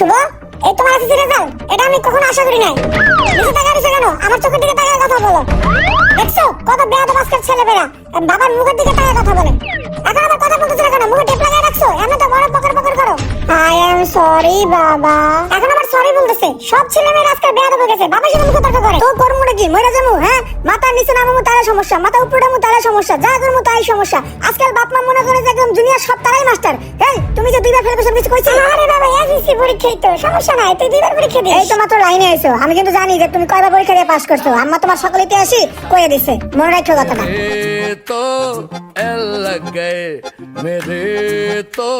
শুভ, এই তোমার SSC result এটা আমি কখনো আশা করি নাই। নিচে তাকায় রয়েছে কেন? আমার চোখের দিকে তাকায় কথা বলো। দেখছ? কত বেয়াদব আজকাল ছেলেমেয়েরা। বাবার মুখের দিকে তাকায় কথা বলে। এখন আবার কথা বলতেছে কেন? মুখে টেপ লাগায় রাখছো? এমন তো বড় পকর পকর করো। এম সরি বাবা। এখন সরি বলতেছে। সব ছেলে মেয়েরা আজকাল বেয়াদ হয়ে গেছে। বাবা কথা করে। তো কি? হ্যাঁ? মাথা নিচে নামামু তারা সমস্যা। মাথা উপরে নামু তারা সমস্যা। যা করমু তাই সমস্যা। আজকাল বাপ মা মনে করে একদম দুনিয়ার সব তারাই মাস্টার এই তুমি যে দুইবার কিছু আরে বাবা এসএসসি তো। সমস্যা নাই। তুই দুইবার পরীক্ষা দিস। এই তো মাত্র লাইনে আইছো। আমি কিন্তু জানি যে তুমি কয়বার পরীক্ষা দিয়ে পাস করছ। আম্মা তোমার সকল ইতিহাসই কয়ে দিছে। মনে রাখো কথাটা। তো এল লাগ গয়ে মেরে তো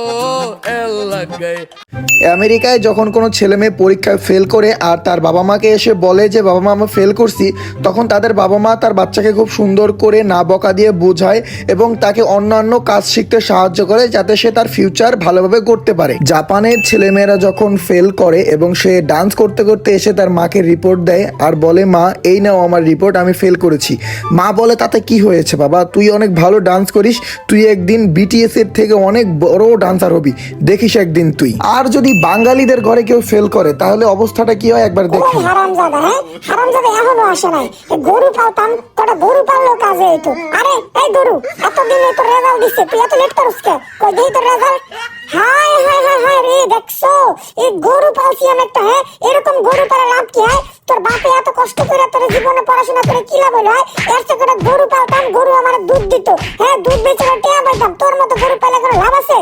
এল লাগ গয়ে আমেরিকায় যখন কোনো ছেলে মেয়ে পরীক্ষায় ফেল করে আর তার বাবা মাকে এসে বলে যে, বাবা মা, আমি ফেল করছি, তখন তাদের বাবা মা তার বাচ্চাকে খুব সুন্দর করে না বকা দিয়ে বোঝায় এবং তাকে অন্যান্য কাজ শিখতে সাহায্য করে যাতে সে তার ফিউচার ভালোভাবে করতে পারে। জাপানের ছেলেমেয়েরা যখন ফেল করে এবং সে ডান্স করতে করতে এসে তার মাকে রিপোর্ট দেয় আর বলে, মা, এই নাও আমার রিপোর্ট আমি ফেল করেছি। মা বলে, তাতে কি হয়েছে বাবা? তুই অনেক ভালো ডান্স করিস, তুই একদিন বিটিএস এর থেকে অনেক বড় ডান্সার হবি। দেখিস একদিন তুই। আর যদি বাঙালিদের ঘরে কেউ ফেল করে তাহলে অবস্থাটা কি হয়? একবার দেখে হারামজাদা হ্যাঁ? হারামজাদা এখনও আসে নাই। গরু পালতাম তোরা গরু কাজে এইতো আরে এই গরু এতদিন তোর রেজাল্ট দিচ্ছে তুই এত লেট করছ কে? কই দেই তোর রেজাল্ট হাই হাই হাই হাই রে দেখছ? এই গরু পালছি আমি একটা হ্যাঁ? এরকম গরু পালা লাভ কি হয়? তোর বাপে এত কষ্ট করে তোর জীবনে পড়াশোনা করে কি লাভ হলো হয়? এর থেকে একটা গরু পালতাম গরু আমার দুধ দিত হ্যাঁ? দুধ বেচে টেয়া পাইতাম তোর মতো গরু পালে কোনো লাভ আছে?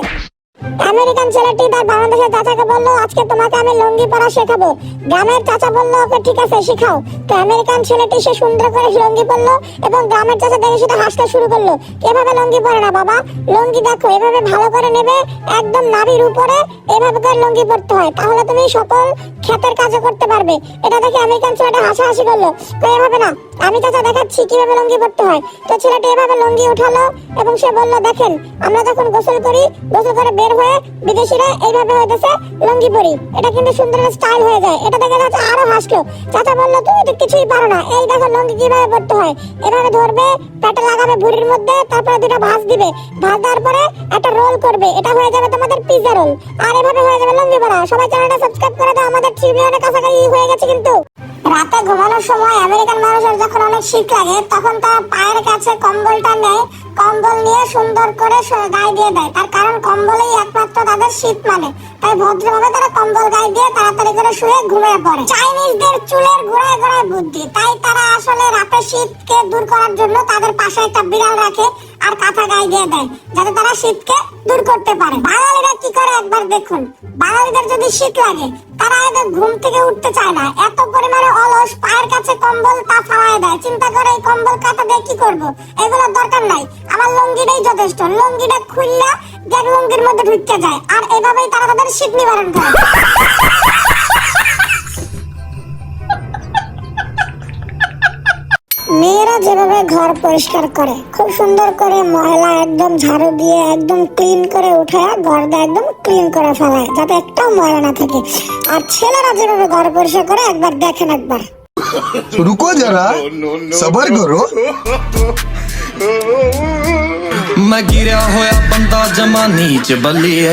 আমেরিকান ছেলেটি তার বাংলাদেশের চাচাকে বলল, আজকে তোমাকে আমি লুঙ্গি পরা শেখাবো। গ্রামের চাচা বলল, ওকে ঠিক আছে, শেখাও। তো আমেরিকান ছেলেটি সে সুন্দর করে লুঙ্গি পরলো এবং গ্রামের চাচা দেখে সেটা হাসতে শুরু করল। এভাবে লুঙ্গি পরে না বাবা, লুঙ্গি দেখো, এভাবে ভালো করে নেবে, একদম নাভির উপরে এভাবে করে লুঙ্গি পরতে হয়। তাহলে তুমি সকল ক্ষেতের কাজও করতে পারবে। এটা দেখে আমেরিকান ছেলেটা হাসাহাসি করল। তো এভাবে না। আমি চাচা দেখাচ্ছি, কীভাবে লঙ্গি পরতে হয়। তো ছেলেটি এভাবে লঙ্গি উঠালো এবং সে বলল, দেখেন, আমরা যখন গোসল করি, গোসল করে বের হয়ে বিদেশিরা এইভাবে হইতেছে, লঙ্গি পরি। এটা কিন্তু সুন্দর স্টাইল হয়ে যায়। এটা দেখে চাচা আরও হাসলো। চাচা বলল, তুমি তো কিছুই পারো না। এই দেখো লঙ্গি কীভাবে পড়তে হয়। এভাবে ধরবে, পেটে লাগাবে ভুঁড়ির মধ্যে, তারপরে দুটা ভাঁজ দিবে। ভাঁজ দেওয়ার পরে একটা রোল করবে। এটা হয়ে যাবে তোমাদের পিজা রোল আর এভাবে হয়ে যাবে লঙ্গি পরা। সবাই চ্যানেলটা সাবস্ক্রাইব করে দাও, আমাদের থ্রি কাছাকাছি হয়ে গেছে কিন্তু। রাতে ঘুমানোর সময় আমেরিকান মানুষের যখন অনেক শীত লাগে, তখন তারা পায়ের কাছে কম্বলটা নেয়, কম্বল নিয়ে সুন্দর করে গায়ে দিয়ে দেয়। তার কারণ কম্বলেই একমাত্র তাদের শীত মানে। তাই ভদ্রভাবে তারা কম্বল গায়ে দিয়ে তাড়াতাড়ি করে শুয়ে ঘুমিয়ে পড়ে। চাইনিজদের চুলের গোড়ায় গোড়ায় বুদ্ধি, তাই তারা আসলে রাতে শীতকে দূর করার জন্য তাদের পাশে একটা বিড়াল রাখে আর কাঁথা গায়ে দিয়ে দেয়, যাতে তারা শীতকে দূর করতে পারে। বাঙালিরা কি করে একবার দেখুন? বাঙালিদের যদি শীত লাগে, তারা এদের ঘুম থেকে উঠতে চায় না। এত পরিমাণে অলস, পায়ের কাছে কম্বল তা ফালায় দেয়। চিন্তা করে এই কম্বল কাটা দিয়ে কি করব? এগুলোর দরকার নাই। আমার লঙ্গিটাই যথেষ্ট। লঙ্গিটা খুললা দেখ লঙ্গির মধ্যে ঢুকতে যায়। আর এভাবেই তারা তাদের শীত নিবারণ করে। যেভাবে ঘর পরিষ্কার করে খুব সুন্দর করে ময়লা একদম ঝাড়ু দিয়ে একদম ক্লিন করে উঠে ঘরটা একদম ক্লিন করে ফেলায় যাতে একটাও ময়লা না থাকে। আর ছেলেরা যেভাবে ঘর পরিষ্কার করে একবার দেখেন একবার। রুকো যারা সবার করো। मैं गिरा होया बंदा जमा नीच बलिए।